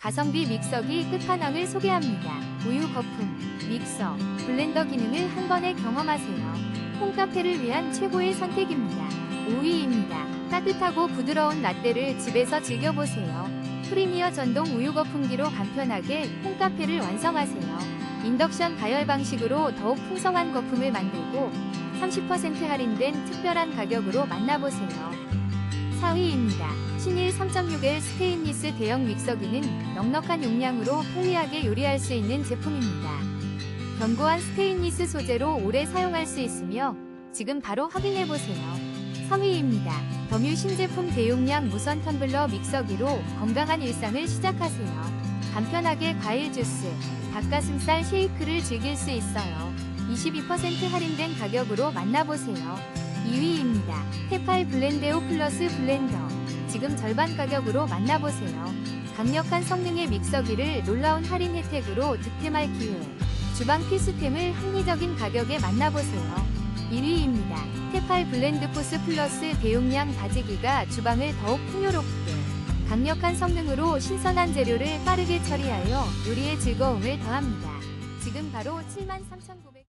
가성비 믹서기 끝판왕을 소개합니다. 우유 거품, 믹서, 블렌더 기능을 한 번에 경험하세요. 홈카페를 위한 최고의 선택입니다. 5위입니다. 따뜻하고 부드러운 라떼를 집에서 즐겨보세요. 프리미어 전동 우유 거품기로 간편하게 홈카페를 완성하세요. 인덕션 가열 방식으로 더욱 풍성한 거품을 만들고 30% 할인된 특별한 가격으로 만나보세요. 4위입니다. 신일 3.6L 스테인리스 대형 믹서기는 넉넉한 용량으로 편리하게 요리할 수 있는 제품입니다. 견고한 스테인리스 소재로 오래 사용할 수 있으며 지금 바로 확인해보세요. 3위입니다. 더뮤 신제품 대용량 무선 텀블러 믹서기로 건강한 일상을 시작하세요. 간편하게 과일 주스, 닭가슴살 쉐이크를 즐길 수 있어요. 22% 할인된 가격으로 만나보세요. 2위입니다. 테팔 블렌데오 플러스 블렌더. 지금 절반 가격으로 만나보세요. 강력한 성능의 믹서기를 놀라운 할인 혜택으로 득템할 기회. 주방 필수템을 합리적인 가격에 만나보세요. 1위입니다. 테팔 블렌드 포스 플러스 대용량 다지기가 주방을 더욱 풍요롭게. 강력한 성능으로 신선한 재료를 빠르게 처리하여 요리의 즐거움을 더합니다. 지금 바로 73,900